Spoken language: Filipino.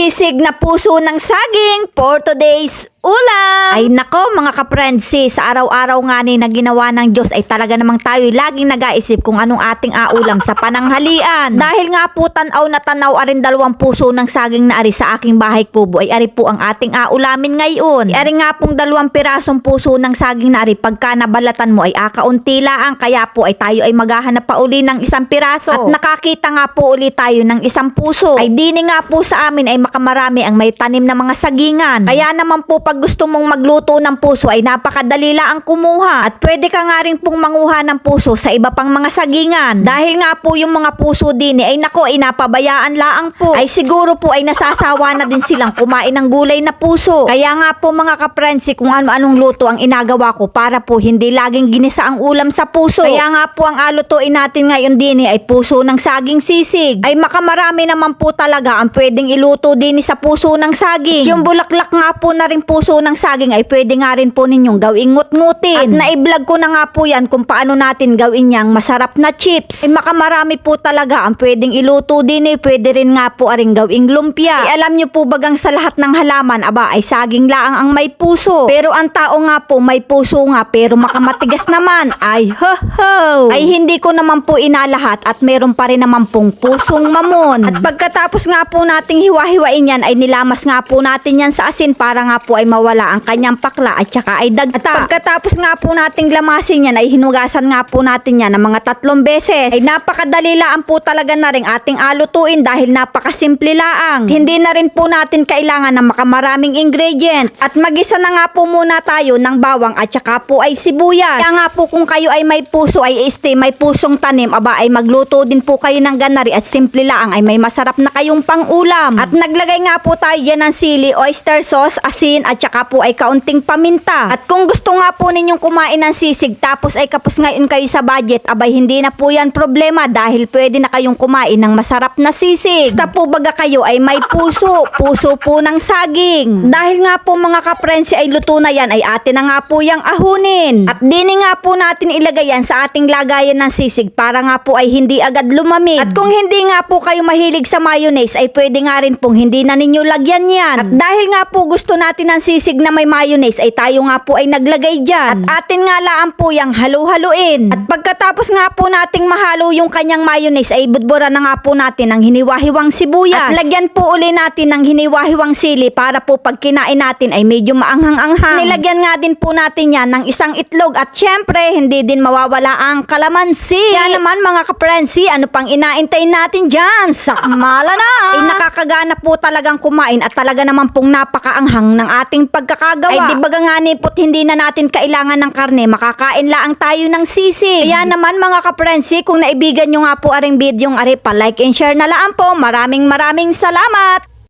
Sisig na puso ng saging for today's ulam. Ay nako mga kaprensi, sa araw-araw nga ni na ginawa ng Diyos ay talaga namang tayo laging nag-aisip kung anong ating aulam sa pananghalian. Dahil nga po tanaw na tanaw arin dalawang puso ng saging na ari sa aking bahay kubo ay ari po ang ating aulamin ngayon. Ari nga pong dalawang pirasong puso ng saging na ari pagka nabalatan mo ay akaunti lang kaya po ay tayo ay maghahanap pa uli ng isang piraso. At nakakita nga po uli tayo ng isang puso. Ay dini nga po sa amin ay makamarami ang may tanim na mga sagingan. Kaya naman po pag gusto mong magluto ng puso ay napakadali ang kumuha. At pwede ka nga rin pong manguha ng puso sa iba pang mga sagingan. Dahil nga po yung mga puso din ay nako ay napabayaan laang po. Ay siguro po ay nasasawa na din silang kumain ng gulay na puso. Kaya nga po mga kaprensi kung ano-anong luto ang inagawa ko para po hindi laging ginisa ang ulam sa puso. Kaya nga po ang alutuin natin ngayon din ay puso ng saging sisig. Ay makamarami naman po talaga ang pwedeng iluto din sa puso ng saging. Yung bulaklak nga po na rin puso ng saging ay pwede nga rin po ninyong gawing ngut-ngutin. At na-vlog ko na nga po yan kung paano natin gawin niyang masarap na chips. Ay makamarami po talaga ang pwedeng iluto din eh. Pwede rin nga po aring gawing lumpia. Ay alam nyo po bagang sa lahat ng halaman, aba ay saging laang ang may puso. Pero ang tao nga po may puso nga pero makamatigas naman. Ay ho ho. Ay hindi ko naman po inalahat at meron pa rin naman pong pusong mamon. At pagkatapos nga po nating hiwa-hiwain yan ay nilamas nga po natin yan sa asin para nga po ay mawala ang kanyang pakla at saka ay dagta. At pagkatapos nga po nating lamasin yan ay hinugasan nga po natin yan ng mga tatlong beses. Ay napakadali lang po talaga na rin ating alutuin dahil napakasimple laang. Hindi na rin po natin kailangan ng makamaraming ingredients. At magisa na nga po muna tayo ng bawang at saka po ay sibuyas. Kaya nga po kung kayo ay may puso ay este may pusong tanim aba ay magluto din po kayo ng ganari at simple laang ay may masarap na kayong pangulam. At naglagay nga po tayo dyan ng sili, oyster sauce, asin at saka po ay kaunting paminta. At kung gusto nga po ninyong kumain ng sisig tapos ay kapos ngayon kayo sa budget, abay hindi na po yan problema dahil pwede na kayong kumain ng masarap na sisig. Basta po baga kayo ay may puso, puso po ng saging. Dahil nga po mga kaprensi ay luto na yan ay atin na nga po yung ahunin. At dini nga po natin ilagay yan sa ating lagayan ng sisig para nga po ay hindi agad lumamig. At kung hindi nga po kayo mahilig sa mayonnaise ay pwede nga rin pong hindi na ninyo lagyan yan. At dahil nga po gusto natin ng sisig na may mayonnaise ay tayo nga po ay naglagay dyan. At atin nga laan po yung halu-haluin. At pagkatapos nga po nating mahalo yung kanyang mayonnaise ay budbura na nga po natin ng hiniwahiwang sibuyas. At lagyan po uli natin ng hiniwahiwang sili para po pag kinain natin ay medyo maanghang-anghang. Nilagyan nga din po natin yan ng isang itlog at syempre hindi din mawawala ang kalamansi. Kaya naman mga kaprensi, ano pang inaintay natin dyan? Sakmala na! Ay nakakagana po talagang kumain at talaga naman pong napakaanghang ng ating pagkakagawa. Ay di baga nga ni pot hindi na natin kailangan ng karne, makakain laang tayo ng sisig. Kaya naman mga kaprensi, kung naibigan nyo nga po aring video yung ari pa like and share na laan po. Maraming maraming salamat!